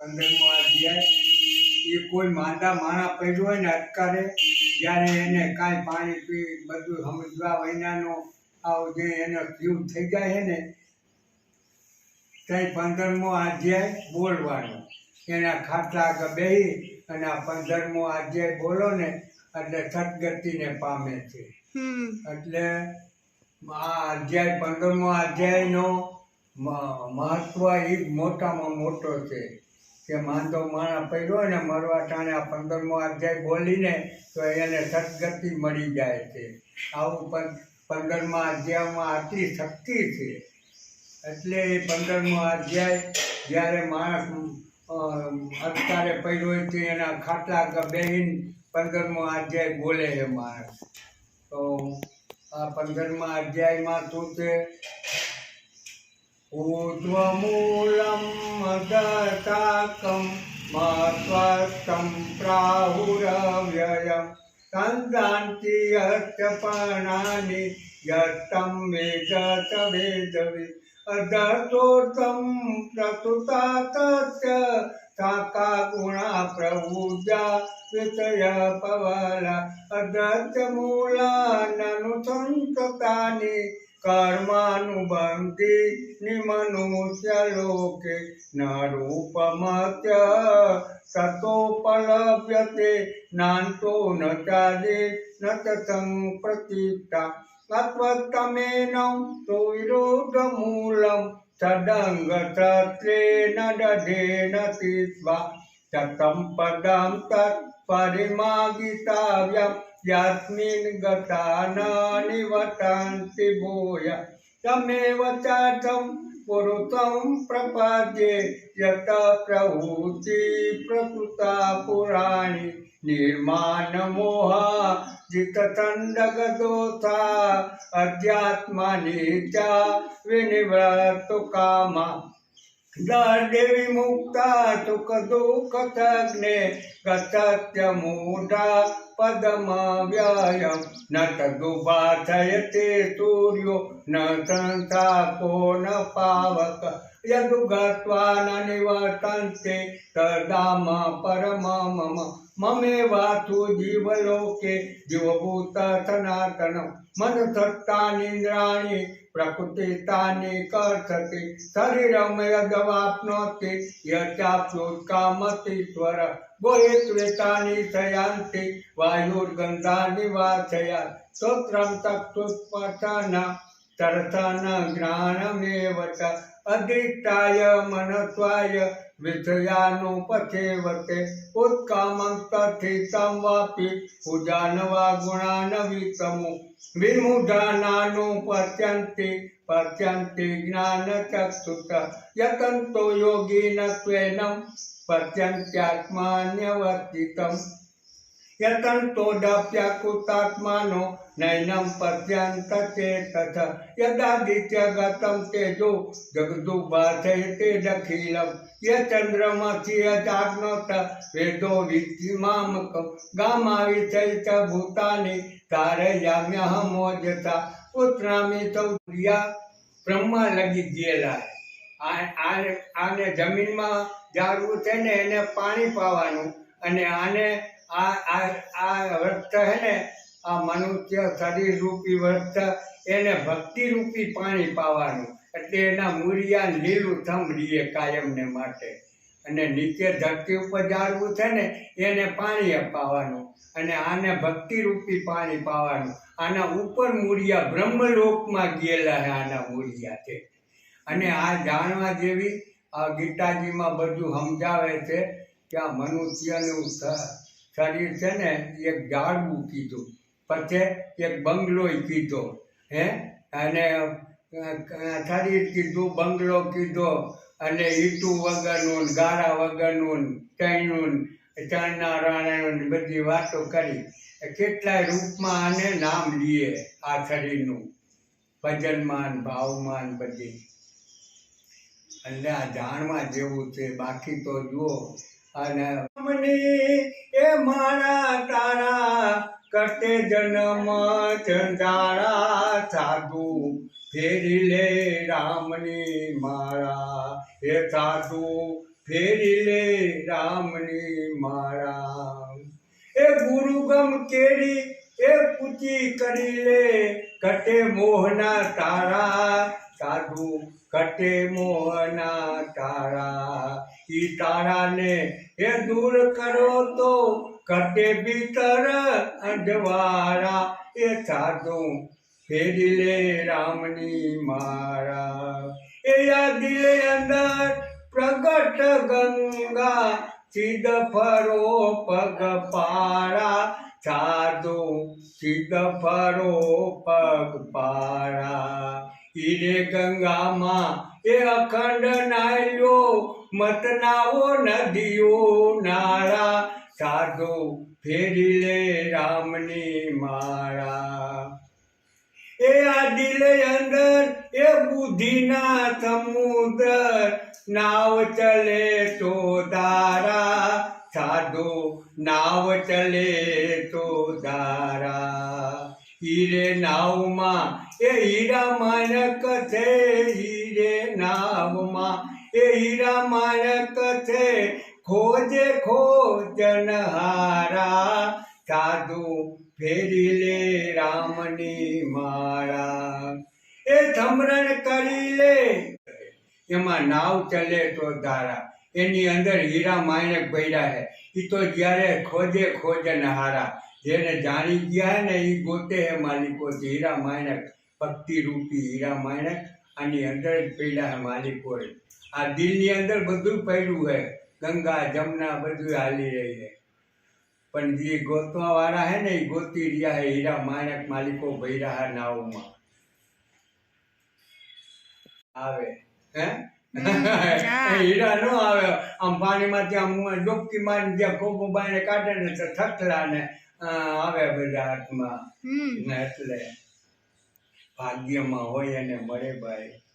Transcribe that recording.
પંદરમો અધ્યાય. એ કોઈ માંદા માણા પડ્યો હોય ને અટકારે જ્યારે એને કાંઈ પાણી પી બધું સમજવા મહિનાનો આવું જે એનો જીવ થઈ જાય છે ને ત્યાં પંદરમો અધ્યાય બોલવાનો. એના ખાટલા આગળ બેહી અને આ પંદરમો અધ્યાય બોલો ને એટલે સદગતિને પામે છે. એટલે આ અધ્યાય પંદરમો અધ્યાયનો મહત્વ એ મોટામાં મોટો છે. કે માંદો માણસ પડ્યો હોય ને મરવા ટાણે આ પંદરમો અધ્યાય બોલીને તો એને સદગતિ મળી જાય છે. આવું પંદરમા અધ્યાયમાં આટલી શક્તિ છે. એટલે એ પંદરમો અધ્યાય જ્યારે માણસ અત્યારે પડ્યો હોય તો એના ખાટલા કે બેહીન પંદરમો અધ્યાય બોલે છે માણસ. તો આ પંદરમા અધ્યાયમાં શું છે? મદશાકમ મહત્વસ્તમ પ્રાહુરવ્યયમ સંદાંતિ યત્યપણાનિ યત્તમ વેદ ચ વેદવિ અધતોતમ પ્રતુતા તસ્ય શાકા ગુણા પ્રભુજા વિષય પવલા અધત્ય મૂલાનનુ સંતતાની કર્માનુબંધી નિમનુષ્ય લોકે ન રૂપમત્ય તતોપલભ્યતે નાંતો ન ચાલે ન સંપ્રતિષ્ઠા તત્વતમેनं તો વિરોધમૂલમ સદંગ સત્રેન દઢેન તીસ્વા તતં પદં તत् यास्मिन् गतानानि निवतान्ति भूया। तमेव चाचं पुरुतं प्रपाद्ये। यथा प्रभूति प्रकृता पुराणि निर्माणमोहा। जिततण्डगदोषा अध्यात्मनित्या विनिवृत्तु कामा। દેવી મુક્તા તુક દુઃખતગ્ને પદમ પદમવ્યયમ. ન તદુભા તે સૂર્યો ન સંતાપો ન પાવક. गत्वा न निवर्तन्ते तदाम परमं मम ममेवातु जीवलोके जीवभूत सनातनं मनसत्तानीन्द्राणि प्रकृतितानि कर्षति शरीरं यदवाप्नोति यच्चाप्युत्कामतीश्वर गोयत्वेतानि शयान्ति वायुर्गन्धानि वाचयात् श्रोत्रं चक्षुस्पर्शन તરસન જ્ઞાનમેવ ચ અદ્રિક્તાય મનસ્વાય વિધયાનુપથેવતે ઉત્કામં તથિતમ વાપી પૂજાનવા ગુણાનવિતમુ વિમુઢાનાનુપત્યન્તિ પત્યન્તિ જ્ઞાનચક્ષુષ યતન્તો યોગીન સ્વેનમ પત્યન્ત્યાત્માન્યવર્તિતમ यतन्तोऽप्यकुतात्मानो नैनं पश्यन्त चेतथ यदादित्यगतं तेजो जगदुभाषयतेदखिलं यचन्द्रमसि यजाग्नोत वेदो विद्धिमामकं गामाविचैत भूतानि તારયામ્યહમોજતા ઉત્રામી સૌ પ્રિયા બ્રહ્મા લગી ગયેલા આ આ- આને જમીનમાં જાળવું છે ને એને પાણી પાવાનું અને આને આ આ આ વ્રત હે ને, આ મનુષ્ય શરીર રૂપી વ્રત, એને ભક્તિ રૂપી પાણી પાવાનું. એટલે એના મૂળિયા લીલું થમ કાયમને માટે. અને નીચે ધરતી ઉપર જાળવું છે ને, એને પાણી અપાવવાનું અને આને ભક્તિ રૂપી પાણી પાવાનું. આના ઉપર મૂળિયા બ્રહ્મલોકમાં ગયેલા આના મૂળિયા છે. અને આ જાણવા જેવી આ ગીતાજીમાં બધું સમજાવે છે કે આ મનુષ્યનું શરીર છે ને એક ઝાડવું કીધું. પછી એક બંગલો કીધો, હે? અને શરીર કીધું બંગલો કીધો અને ઈટું વગરનું ગાળા વગરનું ચણનું ચણના બધી વાતો કરી. કેટલાય રૂપમાં આને નામ લીએ આ શરીરનું. ભજનમાન ભાવમાન બધી. એટલે આ જાણવા જેવું છે. બાકી તો જુઓ અને એ મારા તારા કરતે જન્મ ચંદારા સાધુ. ફેરી લે રામની મારા, હે સાધુ, ફેરી લે રામની મારા. એ ગુરુગમ કેરી, એ પૂછી કરી લે, કટે મોહના તારા સાધુ કટે મોહના તારા. ઈ તારાને એ દૂર કરો તો કટે ભીતર અંધવારા એ સાધુ ફેરી લે રામની મારા. એ દિલે અંદર પ્રગટ ગંગા સિદ્ધ ફરો પગ પારા. સાધુ સિદ્ધ ફરો પગ પારા. ઈરે ગંગામાં એ અખંડ નાયો મતનાવો નદીઓ નાળા, સાધુ ફેરી લે રામની માળા. એ આ દિલ અંદર, એ બુદ્ધિના સમુદ્ર, નાવ ચલે તો દારા સાધુ નાવ ચલે તો દારા હીરે નાવમાં એ હીરા માણક છે, હીરે નામમાં. એ હીરા માણક છે, ખોજે ખોજનહારા સાધુ ફેરી લે રામની માળા. એ થમરણ કરી લે. એમાં નાવ ચલે તો ધારા. એની અંદર હીરા માણક ભર્યા છે. એ તો જ્યારે ખોજે ખોજન હારા. જેને જાણી ગયા ને એ ગોતે હે માલિકો હીરા માણક ભક્તિ રૂપી હીરા માણક આની અંદર પડ્યા હે આ દિલની અંદર બધું પડ્યું છે ગંગા જમના બધું હાલી રહી છે પણ જે ગોતવાવાળા હે ને એ ગોતી રહ્યા હે હીરા માણક માલિકો ભર્યા હે નાવમાં. આવે. હે? હીરા નો આવે. આમ પાણીમાંથી આમ ડોબકી મારીને જ્યાં ખોબો ને કાઢે ને તો થથલા ને આવે બધા હાથમાં. એટલે ભાગ્યમાં હોય અને મળે ભાઈ.